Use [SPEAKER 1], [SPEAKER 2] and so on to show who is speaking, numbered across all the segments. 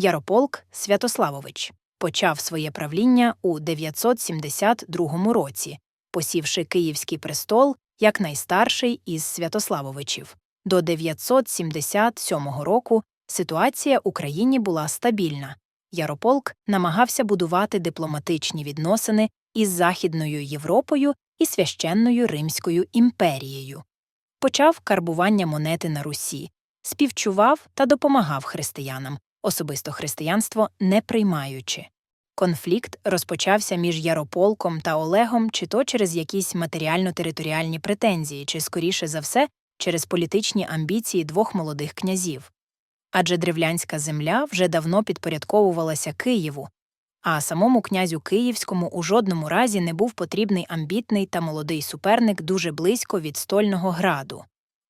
[SPEAKER 1] Ярополк Святославович почав своє правління у 972 році, посівши Київський престол як найстарший із Святославовичів. До 977 року ситуація в Україні була стабільна. Ярополк намагався будувати дипломатичні відносини із Західною Європою і священною Римською імперією. Почав карбування монети на Русі, співчував та допомагав християнам, особисто християнство не приймаючи. Конфлікт розпочався між Ярополком та Олегом чи то через якісь матеріально-територіальні претензії, чи, скоріше за все, через політичні амбіції двох молодих князів. Адже древлянська земля вже давно підпорядковувалася Києву, а самому князю Київському у жодному разі не був потрібний амбітний та молодий суперник дуже близько від стольного граду.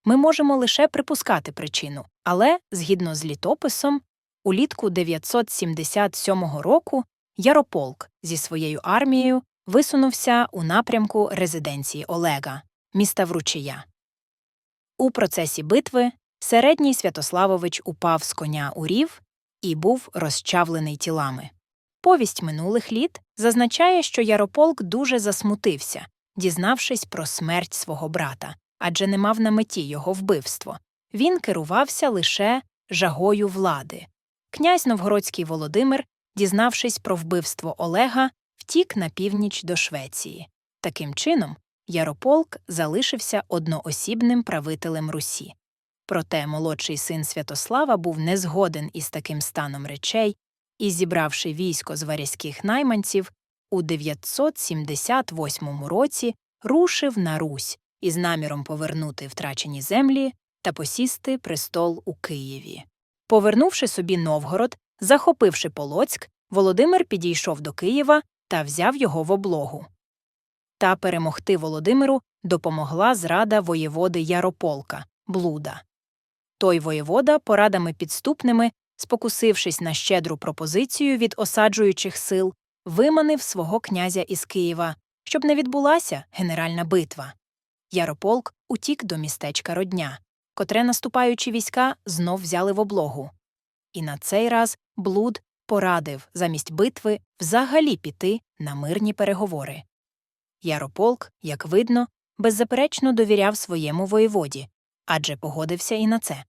[SPEAKER 1] Ми можемо лише припускати причину, але, згідно з літописом, улітку 977 року Ярополк зі своєю армією висунувся у напрямку резиденції Олега, міста Вручія. У процесі битви середній Святославович упав з коня у рів і був розчавлений тілами. Повість минулих літ зазначає, що Ярополк дуже засмутився, дізнавшись про смерть свого брата, адже не мав на меті його вбивство. Він керувався лише жагою влади. Князь Новгородський Володимир, дізнавшись про вбивство Олега, втік на північ до Швеції. Таким чином, Ярополк залишився одноосібним правителем Русі. Проте молодший син Святослава був не згоден із таким станом речей і, зібравши військо з варязьких найманців, у 978 році рушив на Русь із наміром повернути втрачені землі та посісти престол у Києві. Повернувши собі Новгород, захопивши Полоцьк, Володимир підійшов до Києва та взяв його в облогу. Та перемогти Володимиру допомогла зрада воєводи Ярополка, блуда. Той воєвода, порадами підступними, спокусившись на щедру пропозицію від осаджуючих сил, виманив свого князя із Києва, щоб не відбулася генеральна битва. Ярополк утік до містечка Родня, котре наступаючі війська знов взяли в облогу. І на цей раз блуд порадив замість битви взагалі піти на мирні переговори. Ярополк, як видно, беззаперечно довіряв своєму воєводі, адже погодився і на це.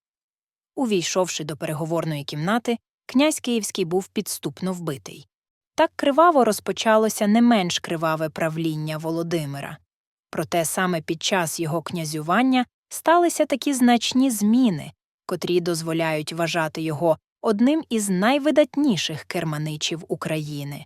[SPEAKER 1] Увійшовши до переговорної кімнати, князь Київський був підступно вбитий. Так криваво розпочалося не менш криваве правління Володимира. Проте саме під час його князювання сталися такі значні зміни, котрі дозволяють вважати його одним із найвидатніших керманичів України.